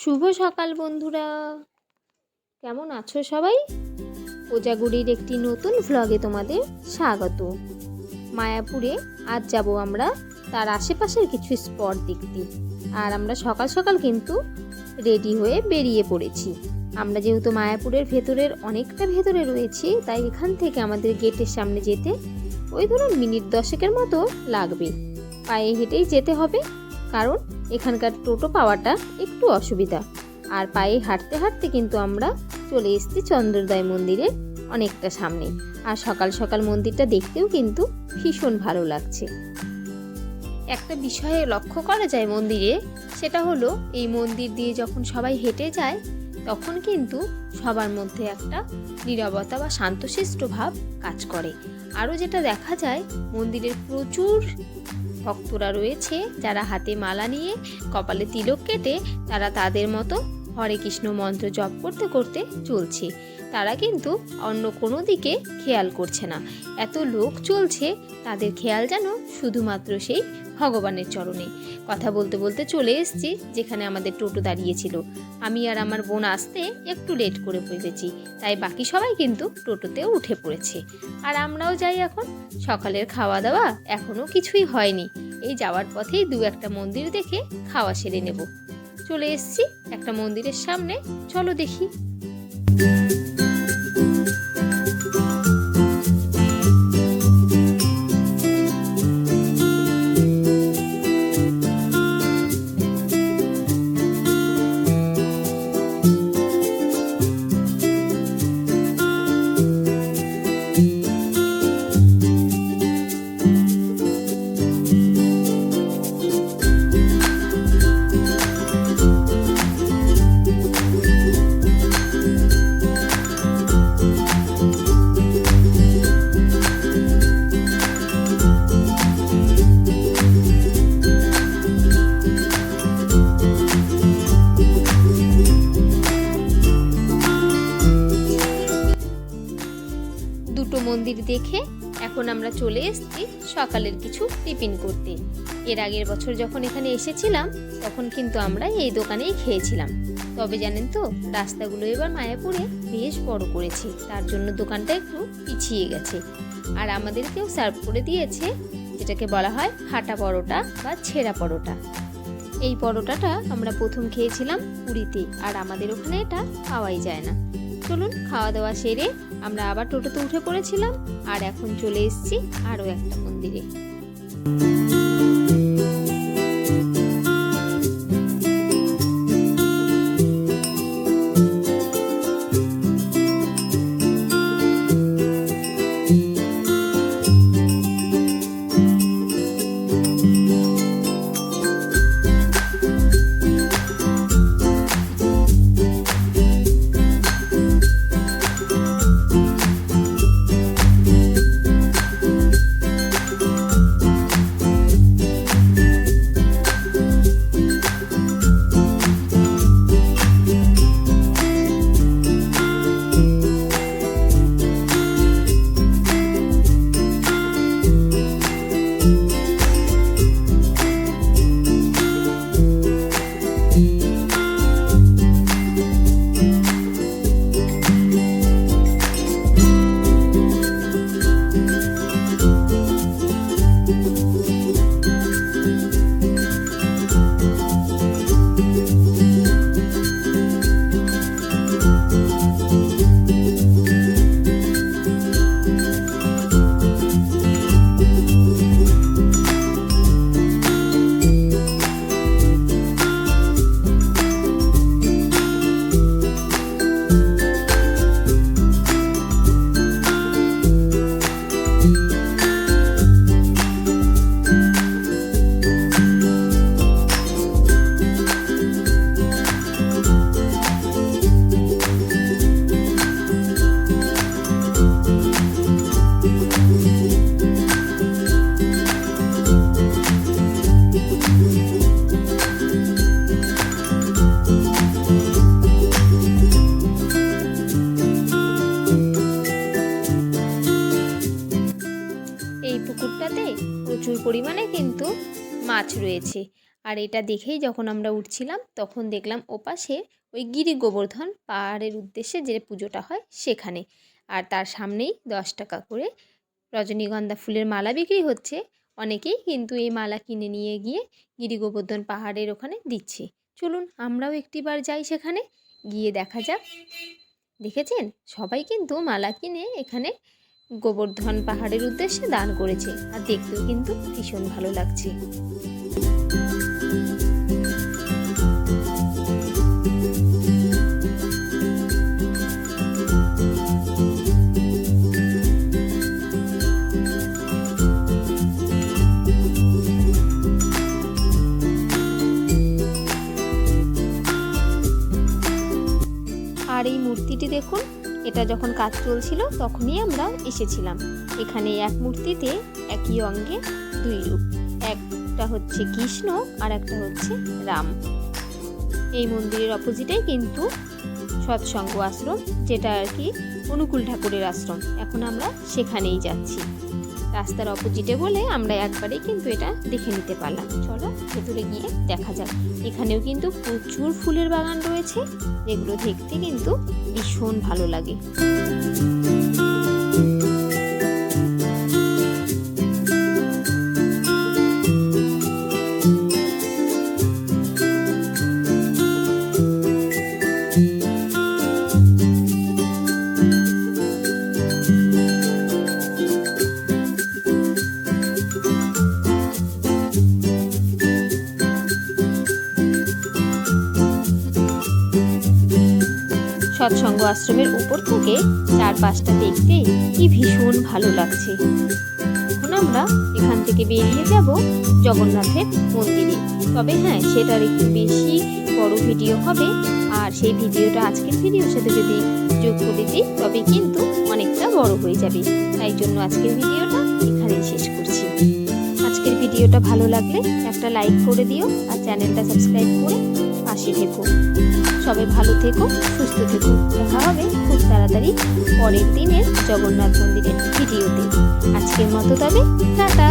শুভ সকাল বন্ধুরা। কেমন আছো সবাই? কোজাগুড়ির একটি নতুন ভ্লগে তোমাদের স্বাগত। মায়াপুরে আজ যাব আমরা, তার আশেপাশের কিছু স্পট দেখতে। আর আমরা সকাল সকাল কিন্তু রেডি হয়ে বেরিয়ে পড়েছি। আমরা যেহেতু মায়াপুরের ভেতরের অনেকটা ভেতরে রয়েছি, তাই এখান থেকে আমাদের গেটের সামনে যেতে ওই ধরুন মিনিট দশেকের মতো লাগবে। পায়ে হেঁটেই যেতে হবে। কারণ এখানকার টোটো পাওয়াটা একটু অসুবিধা। আর পায়ে হাঁটতে হাঁটতে কিন্তু আমরা চলে এসেছি চন্দ্রোদয় মন্দিরের অনেকটা সামনে। আর সকাল সকাল মন্দিরটা দেখতেও কিন্তু ভীষণ ভালো লাগছে। একটা বিষয়ে লক্ষ্য করা যায় মন্দিরে, সেটা হলো এই মন্দির দিয়ে যখন সবাই হেঁটে যায়, তখন কিন্তু সবার মধ্যে একটা নিরবতা বা শান্তশিষ্ট ভাব কাজ করে। আরও যেটা দেখা যায়, মন্দিরের প্রচুর ভক্তরা রয়েছে যারা হাতে মালা নিয়ে কপালে তিলক কেটে তারা তাদের মতো হরে কৃষ্ণ মন্ত্র জপ করতে করতে চলছে। তারা কিন্তু অন্য কোনো দিকে খেয়াল করছে না। এত লোক চলছে, তাদের খেয়াল যেন শুধুমাত্র সেই ভগবানের চরণে। কথা বলতে বলতে চলে এসেছি, যেখানে আমাদের টোটো দাঁড়িয়েছিল। আমি আর আমার বোন আসতে একটু লেট করে ফেলেছি তাই বাকি সবাই কিন্তু টোটোতে উঠে পড়েছে। আর আমরাও যাই এখন। সকালের খাওয়া দাওয়া এখনও কিছুই হয়নি। এই যাওয়ার পথেই দু একটা মন্দির দেখে খাওয়া সেরে নেব। চলে এসেছি একটা মন্দিরের সামনে। চলো দেখি। দুটো মন্দির দেখে এখন আমরা চলে এসেছি সকালের কিছু টিফিন করতে। এর আগের বছর যখন এখানে এসেছিলাম, তখন কিন্তু আমরা এই দোকানেই খেয়েছিলাম। তবে জানেন তো, রাস্তাগুলো এবার মায়াপুরে বেশ বড় করেছে। তার জন্য দোকানটা একটু পিছিয়ে গেছে। আর আমাদেরকেও সার্ভ করে দিয়েছে, যেটাকে বলা হয় ফাটা পরোটা বা ছেঁড়া পরোটা। এই পরোটাটা আমরা প্রথম খেয়েছিলাম পুরীতে, আর আমাদের ওখানে এটা পাওয়াই যায় না। চলুন খাওয়া দাওয়া সেরে আমরা আবার টোটোতে উঠে পড়েছিলাম, আর এখন চলে এসেছি আরও একটা মন্দিরে। কিন্তু মাছ রয়েছে। আর এটা দেখেই যখন আমরা উঠছিলাম, তখন দেখলাম ওপাশে ওই গিরি গোবর্ধন পাহাড়ের উদ্দেশ্যে যে পুজোটা হয় সেখানে। আর তার সামনেই দশ টাকা করে রজনীগন্ধা ফুলের মালা বিক্রি হচ্ছে। অনেকেই কিন্তু এই মালা কিনে নিয়ে গিয়ে গিরি গোবর্ধন পাহাড়ের ওখানে দিচ্ছে। চলুন আমরাও একটিবার যাই সেখানে, গিয়ে দেখা যাক। দেখেছেন? সবাই কিন্তু মালা কিনে এখানে গোবর্ধন পাহাড়ের উদ্দেশ্যে দান করেছে। আর দেখতেও কিন্তু ভীষণ ভালো লাগছে। আর এই মূর্তিটি দেখুন এটা যখন কাজ চলছিল, তখনই আমরা এসেছিলাম। এখানে এক মূর্তিতে একই অঙ্গে দুই রূপ। একটা হচ্ছে কৃষ্ণ আর একটা হচ্ছে রাম। এই মন্দিরের অপোজিটে কিন্তু সৎসঙ্গ আশ্রম, যেটা আর কি অনুকূল ঠাকুরের আশ্রম। এখন আমরা সেখানেই যাচ্ছি। রাস্তার অপোজিটে বলে আমরা একবারে কিন্তু এটা দেখে নিতে পারলাম। চলো ভেতরে গিয়ে দেখা যাক। এখানেও কিন্তু প্রচুর ফুলের বাগান রয়েছে। যেগুলো দেখতে কিন্তু ভীষণ ভালো লাগে। সৎসঙ্গ আশ্রমের উপর থেকে চারপাশটা দেখতে কি ভীষণ ভালো লাগছে। এখন আমরা এখান থেকে বেরিয়ে যাব জগন্নাথের মন্দিরে। তবে হ্যাঁ সেটার একটু বেশি বড় ভিডিও হবে। আর সেই ভিডিওটা আজকের ভিডিওর সাথে যদি যোগ করে দিই, তবে কিন্তু অনেকটা বড় হয়ে যাবে। তাই জন্য আজকের ভিডিওটা এখানেই শেষ করছি। আজকের ভিডিওটা ভালো লাগলে একটা লাইক করে দিও আর চ্যানেলটা সাবস্ক্রাইব করে পাশে থেকো। সবাই ভালো থেকো, সুস্থ থেকো। দেখা হবে খুব তাড়াতাড়ি পরের দিনের জগন্নাথ মন্দিরের ভিডিওতে। আজকের মতো তবে টাটা।